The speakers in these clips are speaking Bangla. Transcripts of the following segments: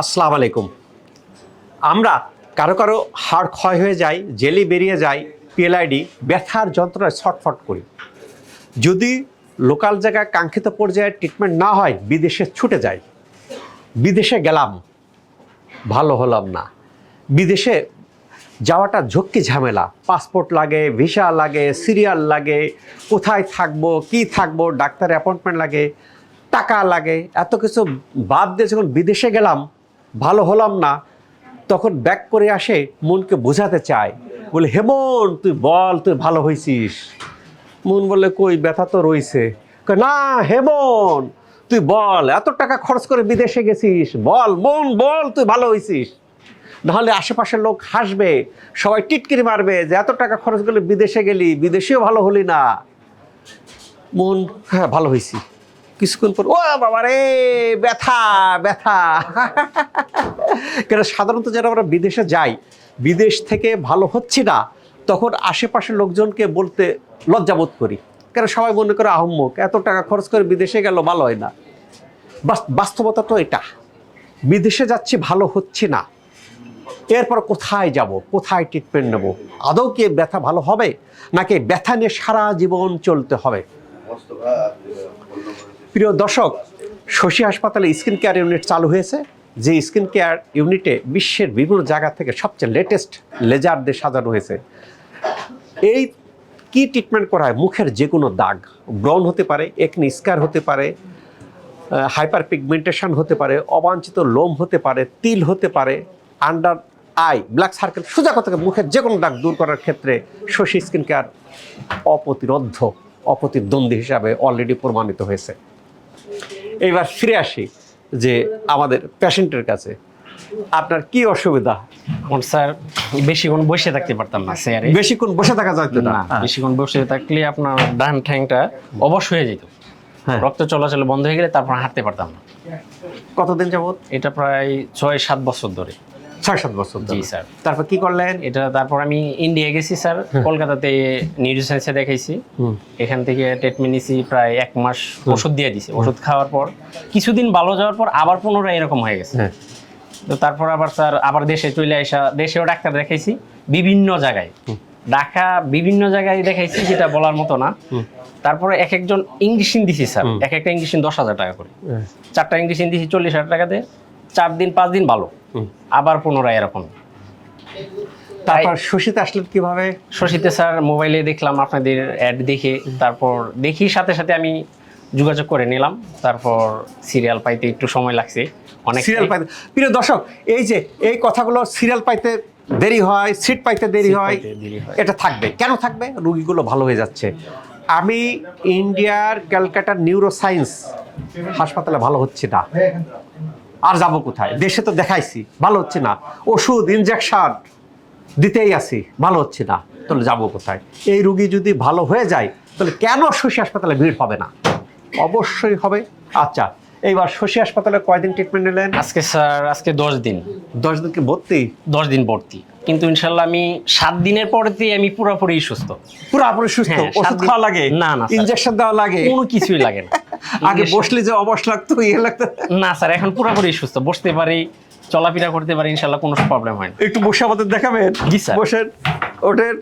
আসসালামু আলাইকুম। আমরা কারও কারও হাড় ক্ষয় হয়ে যায়, জেলি বেরিয়ে যায় পিএলআইডি ব্যথার যন্ত্রণায় ছটফট করি। যদি লোকাল জায়গায় কাঙ্ক্ষিত পর্যায়ে ট্রিটমেন্ট না হয়, বিদেশে ছুটে যাই। বিদেশে গেলাম, ভালো হলাম না। বিদেশে যাওয়াটা ঝক্কি ঝামেলা। পাসপোর্ট লাগে, ভিসা লাগে, সিরিয়াল লাগে, কোথায় থাকব, কি থাকব ডাক্তার অ্যাপয়েন্টমেন্ট লাগে, টাকা লাগে, এত কিছু বাদ দিয়ে যখন বিদেশে গেলাম ভালো হলাম না তখন ব্যাক করে আসে মনকে বোঝাতে চায়। বলে হেমন তুই বল তুই ভালো হয়েছিস মন বলে কই ব্যথা তো কয়, না হেমন তুই বল এত টাকা খরচ করে বিদেশে গেছিস? বল মন বল তুই ভালো হয়েছিস নাহলে আশেপাশের লোক হাসবে সবাই টিটকিরি মারবে যে এত টাকা খরচ করলে বিদেশে গেলি বিদেশেও ভালো হলি না। মন হ্যাঁ ভালো হয়েছি কিছুক্ষণ পর ও বাবা রে, ব্যথা ব্যথা। কেন সাধারণত যারা আমরা বিদেশে যাই, বিদেশ থেকে ভালো হচ্ছে না, তখন আশেপাশের লোকজনকে বলতে লজ্জাবোধ করি। কেন সবাই মনে করে, আহম্মক, এত টাকা খরচ করে বিদেশে গেল, ভালো হয় না। বাস্তবতা তো এটা। বিদেশে যাচ্ছি, ভালো হচ্ছে না। এরপর কোথায় যাব? কোথায় ট্রিটমেন্ট নেব? আদৌ কি ব্যথা ভালো হবে? নাকি ব্যথা নিয়ে সারা জীবন চলতে হবে? প্রিয় দর্শক, শশী হাসপাতালে স্কিন কেয়ার ইউনিট চালু হয়েছে। যে স্কিন কেয়ার ইউনিটে বিশ্বের বিভিন্ন জায়গা থেকে সবচেয়ে লেটেস্ট লেজার দিয়ে সাজানো হয়েছে। এই কি ট্রিটমেন্ট করা হয় মুখের যে কোনো দাগ ব্রন হতে পারে একনি স্কার হতে পারে হাইপার পিগমেন্টেশন হতে পারে, অবাঞ্ছিত লোম হতে পারে, তিল হতে পারে আন্ডার আই ব্ল্যাক সার্কেল সোজা কথা, মুখের যে কোনো দাগ দূর করার ক্ষেত্রে শশী স্কিন কেয়ার অপ্রতিরোধ্য অপ্রতিদ্বন্দ্বী হিসাবে অলরেডি প্রমাণিত হয়েছে। এইবার ফিরে আসি যে আমাদের প্যাশেন্টের কাছে। আপনার কি অসুবিধা? এখন স্যার বেশিক্ষণ বসে থাকতে পারতাম না স্যার। বেশিক্ষণ বসে থাকা যায় না। বেশিক্ষণ বসে থাকলে আপনার ডান ঠ্যাংটা অবশ হয়ে যেত। হ্যাঁ। রক্ত চলাচল বন্ধ হয়ে গেলে তারপর হাঁটতে পারতাম না। কতদিন যাবত এটা প্রায় ছয় সাত বছর ধরে। ছয় সাত বছর জি স্যার। তারপর কি করলেন? এটা তারপর আমি ইন্ডিয়া গেছি স্যার। কলকাতাতে নিউরোসায়েন্সে দেখাইছি। এখান থেকে ট্রিটমেন্ট নিয়েছি প্রায় এক মাস ওষুধ দিয়ে দিছি। ওষুধ খাওয়ার পর কিছুদিন ভালো যাওয়ার পর আবার পুনরায় এরকম হয়ে গেছে। হ্যাঁ। তো তারপর আবার স্যার আবার দেশে চলে আসা দেশেও ডাক্তার দেখাইছি বিভিন্ন জায়গায়। ঢাকা বিভিন্ন জায়গায় দেখাইছি যেটা বলার মতো না। তারপরে এক একজন ইংলিশ দিছি স্যার। এক একটা ইংলিশিন দশ হাজার টাকা করে। হ্যাঁ। চারটা ইংলিশ দিছি চল্লিশ হাজার টাকাতে চার দিন পাঁচ দিন ভালো। আবার পুনরায় এরকম। তারপর শশীতে আসলেন কীভাবে? শশীতে স্যার মোবাইলে দেখলাম আপনাদের অ্যাড দেখে তারপর দেখি সাথে সাথে আমি যোগাযোগ করে নিলাম। তারপর সিরিয়াল পাইতে একটু সময় লাগছে। অনেক সিরিয়াল পাইতে। প্রিয় দর্শক এই যে এই কথাগুলো সিরিয়াল পাইতে দেরি হয় সিট পাইতে দেরি হয়। এটা থাকবে। কেন থাকবে? রুগীগুলো ভালো হয়ে যাচ্ছে। আমি ইন্ডিয়ার ক্যালকাটার নিউরো সায়েন্স হাসপাতালে ভালো হচ্ছে না। আর যাব কোথায়? দেশে তো দেখাইছি, ভালো হচ্ছে না। ওষুধ ইনজেকশন দিতেই আছি, ভালো হচ্ছে না। তাহলে যাব কোথায়? এই রুগী যদি ভালো হয়ে যায়, তাহলে কেন শশী হাসপাতালে ভিড় হবে না? অবশ্যই হবে। আচ্ছা এইবার শশী হাসপাতালে কয়দিন ট্রিটমেন্ট নিলেন? আজকে স্যার আজকে দশ দিন। দশ দিন কি ভর্তি? দশ দিন ভর্তি। কিন্তু ইনশাল্লাহ আমি সাত দিনের পরেতেই আমি পুরোপুরি সুস্থ। পুরোপুরি সুস্থ? হ্যাঁ, সাত ওষুধ দিন- খাওয়া লাগে? না, না, স্যার। ইনজেকশন দেওয়া লাগে? কোনো কিছুই লাগে না। আগে Injection- বসলে যে অবশ লাগতো ইয়ে লাগতো। না স্যার এখন পুরোপুরি সুস্থ। বসতে পারি চলাফেরা করতে পারি ইনশাল্লাহ কোনো প্রবলেম হয় না। একটু বসে আমাদের দেখাবেন? জি, স্যার। বসেন ওঠেন।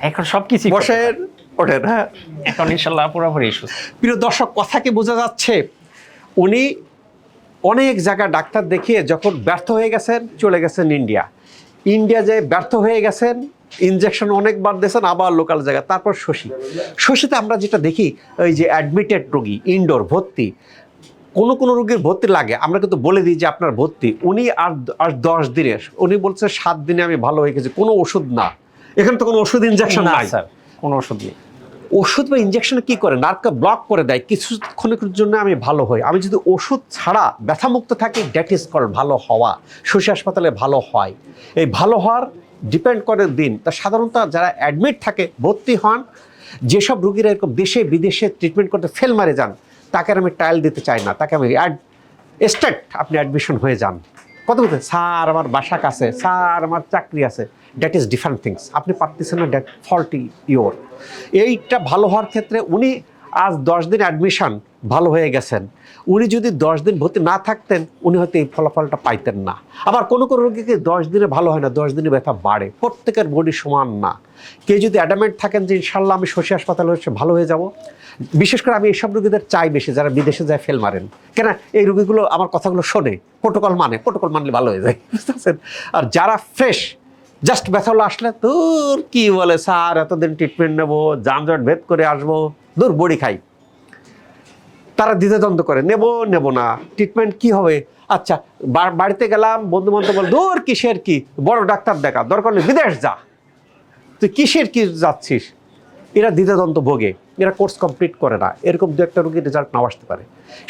এখন সব কিছু বসেন ওঠেন হ্যাঁ। এখন ইনশাল্লাহ পুরোপুরি সুস্থ। প্রিয় দর্শক কথা কি বোঝা যাচ্ছে উনি অনেক জায়গা ডাক্তার দেখিয়ে যখন ব্যর্থ হয়ে গেছেন চলে গেছেন ইন্ডিয়া। ইন্ডিয়া যে ব্যর্থ হয়ে গেছেন ইনজেকশন অনেকবার দিয়েছেন আবার লোকাল জায়গা। তারপর শশী। শশীতে আমরা যেটা দেখি ওই যে অ্যাডমিটেড রোগী ইনডোর ভর্তি। কোনো কোনো রোগীর ভর্তি লাগে। আমরা কিন্তু বলে দিই যে আপনার ভর্তি। উনি আর আর দশ দিনে উনি বলছে সাত দিনে আমি ভালো হয়ে গেছি। কোনো ওষুধ না। এখানে তো কোনো ওষুধ ইনজেকশন নাই। স্যার। কোনো ওষুধ নেই। ওষুধ বা ইঞ্জেকশন কি করে? নার্ভকে ব্লক করে দেয়। কিছুক্ষণের জন্য আমি ভালো হই। আমি যদি ওষুধ ছাড়া ব্যথামুক্ত থাকি ড্যাট ইজ কল ভালো হওয়া। শশী হাসপাতালে ভালো হয়। এই ভালো হওয়ার ডিপেন্ড করে দিন। তা সাধারণত যারা অ্যাডমিট থাকে, ভর্তি হন, যেসব রুগীরা এরকম দেশে, বিদেশে ট্রিটমেন্ট করতে ফেল মারে যান, তাকে আমি ট্রায়াল দিতে চাই না। তাকে আমি অ্যাড স্টেট আপনি অ্যাডমিশন হয়ে যান। কত বলতে? স্যার, আমার বাসা কাছে। স্যার, আমার চাকরি আছে। দ্যাট ইজ ডিফারেন্ট থিংস আপনি পারতেছেন না দ্যাট ফল্টি ইওর এইটা ভালো হওয়ার ক্ষেত্রে উনি আজ দশ দিন অ্যাডমিশন ভালো হয়ে গেছেন। উনি যদি দশ দিন ভর্তি না থাকতেন, উনি হয়তো এই ফলাফলটা পাইতেন না। আবার কোনো কোনো রোগীকে দশ দিনে ভালো হয় না? দশ দিনে ব্যথা বাড়ে। প্রত্যেকের বডি সমান না। কেউ যদি অ্যাডামেন্ট থাকেন যে ইনশাল্লাহ আমি শশী হাসপাতালে হচ্ছে ভালো হয়ে যাব। বিশেষ করে আমি এইসব রোগীদের চাই বেশি, যারা বিদেশে যায় ফেল মারেন। কেন? এই রোগীগুলো আমার কথাগুলো শোনে। প্রোটোকল মানে প্রোটোকল মানলে ভালো হয়ে যায়। বুঝতে আর যারা ফ্রেশ, জাস্ট ব্যথাগুলো আসলে তোর কি বলে স্যার? এতদিন ট্রিটমেন্ট নেব, যানজট ভেদ করে আসব। দূর, বড়ি খাই। তারা দ্বিধাদ্বন্দ্ব করে, নেব নেব না ট্রিটমেন্ট কি হবে? আচ্ছা বাড়িতে গেলাম, বন্ধু বান্ধব বল, দূর কিসের কি? বড় ডাক্তার দেখা, দরকার নেই বিদেশ যা। তুই কিসের কি যাচ্ছিস? এরা দ্বিধাদ্বন্দ্ব ভোগে, এরা কোর্স কমপ্লিট করে না, এরকম দু একটা রোগীর রেজাল্ট নাও আসতে পারে।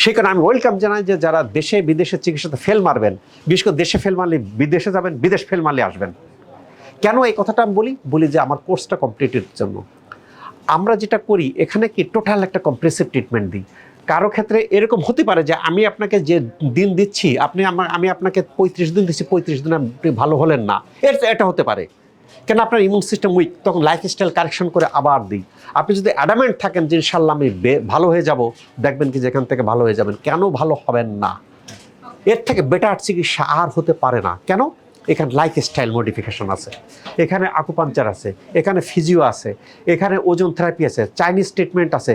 সেই কারণে আমি ওয়েলকাম জানাই যে যারা দেশে, বিদেশে চিকিৎসাতে ফেল মারবেন, বিশেষ করে দেশে ফেল মারলে বিদেশে যাবেন, বিদেশ ফেল মারলে আসবেন। কেন এই কথাটা আমি বলি? বলি যে আমার কোর্সটা কমপ্লিটের জন্য। আমরা যেটা করি, এখানে কি টোটাল একটা কম্প্রেসিভ ট্রিটমেন্ট দিই। কারও ক্ষেত্রে এরকম হতে পারে যে আমি আপনাকে যে দিন দিচ্ছি, আপনি আমার আমি আপনাকে পঁয়ত্রিশ দিন দিচ্ছি, পঁয়ত্রিশ দিন আপনি ভালো হলেন না। এর এটা হতে পারে। কেন আপনার ইমিউন সিস্টেম উইক তখন লাইফস্টাইল কারেকশন করে আবার দিই। আপনি যদি অ্যাডামেন্ট থাকেন যে ইনশাল্লাহ আমি ভালো হয়ে যাব, দেখবেন কি যেখান থেকে ভালো হয়ে যাবেন। কেন ভালো হবেন না? এর থেকে বেটার চিকিৎসা আর হতে পারে না। কেন? এখানে লাইফস্টাইল মডিফিকেশন আছে, এখানে আকুপাঞ্চার আছে, এখানে ফিজিও আছে, এখানে ওজন থেরাপি আছে চাইনিজ ট্রিটমেন্ট আছে।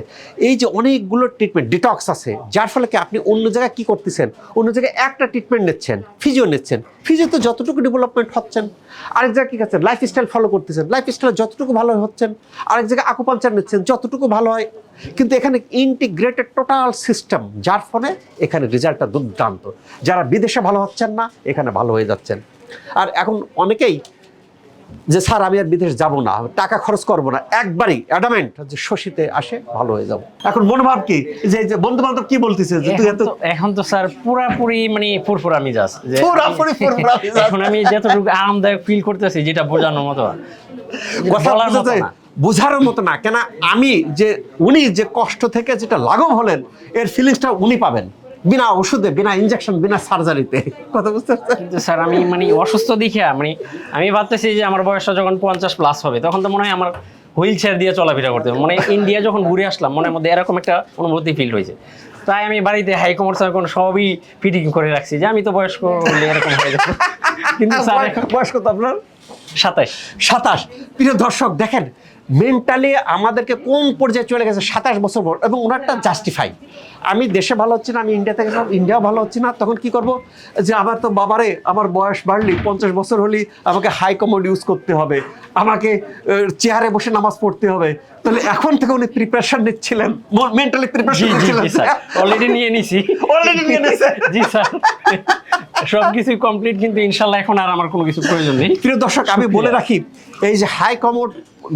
এই যে অনেকগুলো ট্রিটমেন্ট ডিটক্স আছে, যার ফলে কি আপনি অন্য জায়গায় কী করতেছেন? অন্য জায়গায় একটা ট্রিটমেন্ট নিচ্ছেন ফিজিও নিচ্ছেন। ফিজিওতে যতটুকু ডেভেলপমেন্ট হচ্ছেন, আরেক জায়গায় কী করছেন? লাইফ স্টাইল ফলো করতেছেন। লাইফস্টাইল যতটুকু ভালো হচ্ছেন, আরেক জায়গায় আকুপাঞ্চার নিচ্ছেন, যতটুকু ভালো হয়। কিন্তু এখানে ইন্টিগ্রেটেড টোটাল সিস্টেম যার ফলে এখানে রেজাল্টটা দুর্দান্ত। যারা বিদেশে ভালো হচ্ছেন না, এখানে ভালো হয়ে যাচ্ছেন। আর এখন অনেকেই যে স্যার আমি আর বিদেশ যাব না টাকা খরচ করব না। একবারই অ্যাডামেন্ট যে শশীতে আসে ভালো হয়ে যাব। এখন মনোভাব কি? যে যে বন্ধু বান্ধব কি বলতেছে? যে তুই এত এখন তো স্যার পুরাপুরি মানে ফুরফুরা মিজাজ। পুরাপুরি ফুরফুরা মিজাজ। এখন আমি যতটুকু আরামদায়ক ফিল করতেছি যেটা বোঝানোর মতো কথা বলার মতো বুঝেছে? না। বোঝার মতো না। কেন আমি যে উনি যে কষ্ট থেকে যেটা লাঘব হলেন এর ফিলিংসটা উনি পাবেন। বিনা ওষুধে বিনা ইনজেকশন বিনা সার্জারিতে কথা বুঝতে কিন্তু স্যার আমি মানে অসুস্থ দেখিয়া মানে আমি ভাবতেছি যে আমার বয়সটা যখন পঞ্চাশ প্লাস হবে তখন তো মনে হয় আমার হুইল চেয়ার দিয়ে চলাফেরা করতে হবে। মানে ইন্ডিয়া যখন ঘুরে আসলাম মনের মধ্যে এরকম একটা অনুভূতি ফিল হয়েছে। তাই আমি বাড়িতে হাই কমার্স এখন সবই ফিটিং করে রাখছি যে আমি তো বয়স্ক হলে এরকম হয়ে যাবে। কিন্তু স্যার এখন বয়স কত আপনার? সাতাশ। সাতাশ। প্রিয় দর্শক দেখেন মেন্টালি আমাদেরকে কোন পর্যায়ে চলে গেছে সাতাশ বছর পর এবং ওনারটা জাস্টিফাই আমি দেশে ভালো হচ্ছে না আমি ইন্ডিয়া থেকে গেলাম ইন্ডিয়াও ভালো হচ্ছে না তখন কি করব? যে আমার তো বাবারে আমার বয়স বাড়লি পঞ্চাশ বছর হলি আমাকে হাই কমোড ইউজ করতে হবে আমাকে চেয়ারে বসে নামাজ পড়তে হবে। তাহলে এখন থেকে উনি প্রিপারেশন নিচ্ছিলেন মেন্টালি প্রিপারেশন নিচ্ছিলেন। স্যার অলরেডি নিয়ে নিছি। Already নিয়ে নিছে? জি স্যার সব কিছু কমপ্লিট কিন্তু ইনশাল্লাহ এখন আর আমার কোনো কিছু প্রয়োজন নেই। প্রিয় দর্শক আমি বলে রাখি এই যে হাই কমোড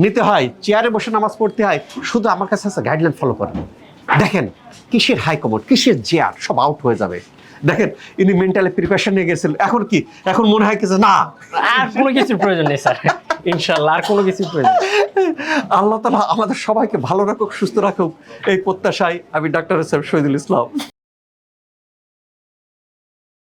নিতে হয় চেয়ারে বসে নামাজ পড়তে হয় শুধু আমার কাছে আছে গাইডলাইন ফলো করেন দেখেন কিসের হাই কমোড কিসের চেয়ার সব আউট হয়ে যাবে। দেখেন ইনি মেন্টালি প্রিপারেশন নিয়ে গেছেন। এখন কি? এখন মনে হয় কিছু না। আর কোনো কিছুর প্রয়োজন নেই স্যার। ইনশাল্লাহ আর কোনো কিছুর প্রয়োজন আল্লাহ তালা আমাদের সবাইকে ভালো রাখুক সুস্থ রাখুক। এই প্রত্যাশায় আমি ডাক্তার সাহেব শহীদুল ইসলাম।